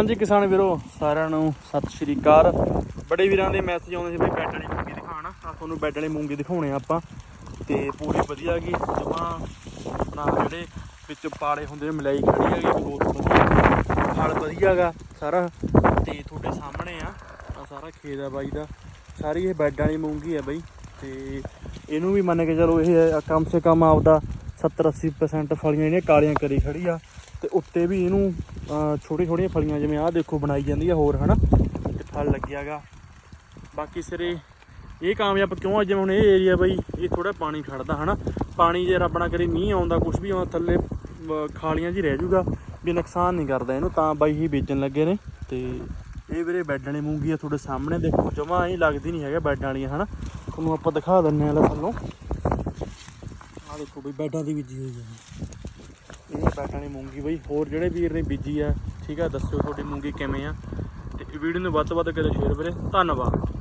ਹਾਂਜੀ ਕਿਸਾਨ ਵੀਰੋ, ਸਾਰਿਆਂ ਨੂੰ ਸਤਿ ਸ਼੍ਰੀ ਅਕਾਲ। ਬੜੇ ਵੀਰਾਂ ਦੇ ਮੈਸੇਜ ਆਉਂਦੇ ਸੀ ਬਈ ਬੈੱਡ ਵਾਲੀ ਮੂੰਗੀ ਦਿਖਾਣਾ ਆ ਤੁਹਾਨੂੰ ਬੈੱਡ ਵਾਲੀ ਮੂੰਗੀ ਦਿਖਾਉਣੇ ਆ ਆਪਾਂ। ਤੇ ਪੂਰੀ ਵਧੀਆ ਗਈ। ਜਮਾ ਨਾ ਜਿਹੜੇ ਵਿੱਚ ਪਾਲੇ ਹੁੰਦੇ ਮਲਾਈ ਖੜੀ ਹੈਗੀ, ਬਹੁਤ ਵਧੀਆ। ਫਲ ਵਧੀਆਗਾ ਸਾਰਾ। ਤੇ ਤੁਹਾਡੇ ਸਾਹਮਣੇ ਆ ਆ ਸਾਰਾ ਖੇਤ ਆ ਬਾਈ ਦਾ। ਸਾਰੀ ਇਹ ਬੈੱਡ ਵਾਲੀ ਮੂੰਗੀ ਆ ਬਾਈ। ਤੇ ਇਹਨੂੰ ਵੀ ਮੰਨ ਕੇ ਚਲੋ ਇਹ ਕਮ ਸੇ ਕਮ ਆਪਦਾ 70 80% ਫਲੀਆਂ ਇਹਨੇ ਕਾਲੀਆਂ ਕਰੀ ਖੜੀ ਆ। ਤੇ ਉੱਤੇ ਵੀ ਇਹਨੂੰ ਛੋਟੀ ਛੋਟੀਆਂ ਫਲੀਆਂ ਜਿਵੇਂ ਆਹ ਦੇਖੋ ਬਣਾਈ ਜਾਂਦੀ ਆ ਹੋਰ ਹਨਾ? ਤੇ ਫਲ ਲੱਗਿਆਗਾ। ਬਾਕੀ ਸਿਰੇ ਇਹ ਕਾਮਯਾਬ ਕਿਉਂ ਆ? ਜਿਵੇਂ ਹੁਣ ਇਹ ਏਰੀਆ ਬਈ ਇਹ ਥੋੜਾ ਪਾਣੀ ਖੜਦਾ ਹਨਾ? ਪਾਣੀ ਜੇ ਰੱਬ ਨਾ ਕਰੇ ਮੀਂਹ ਆਉਂਦਾ ਕੁਝ ਵੀ ਆਉਂਦਾ ਥੱਲੇ ਅਹ, ਖਾਲੀਆਂ ਜੀ ਰਹਿ ਜੂਗਾ ਵੀ ਨੁਕਸਾਨ ਨਹੀਂ ਕਰਦਾ ਇਹਨੂੰ ਤਾਂ ਬਾਈ ਹੀ ਵੇਚਣ ਲੱਗੇ ਨੇ। ਤੇ ਇਹ ਵੀਰੇ ਬੈੱਡ ਵਾਲੀ ਮੂੰਗੀ ਆ ਤੁਹਾਡੇ ਸਾਹਮਣੇ? ਦੇਖੋ ਜਮਾ ਐਂ ਲੱਗਦੀ ਨਹੀਂ ਹੈਗਾ ਬੈੱਡ ਵਾਲੀਆਂ ਹਨਾ? ਤੁਹਾਨੂੰ ਆਪਾਂ ਦਿਖਾ ਦਿੰਨੇ ਆ ਲੈ ਤੁਹਾਨੂੰ ਆਹ ਦੇਖੋ ਬਈ ਬੈੱਡਾਂ ਦੀ ਬੀਜੀ ਹੋਈ ਹੈ ਇਹ ਬੈੱਡ ਵਾਲੀ ਮੂੰਗੀ ਬਈ, ਹੋਰ ਜਿਹੜੇ ਵੀਰ ਨੇ ਬੀਜੀ ਆ, ਠੀਕ ਆ, ਦੱਸਿਓ ਤੁਹਾਡੀ ਮੂੰਗੀ ਕਿਵੇਂ ਆ। ਤੇ ਵੀਡੀਓ ਨੂੰ ਵੱਧ ਤੋਂ ਵੱਧ ਕਰਿਓ ਸ਼ੇਅਰ ਵੀਰੇ, ਧੰਨਵਾਦ।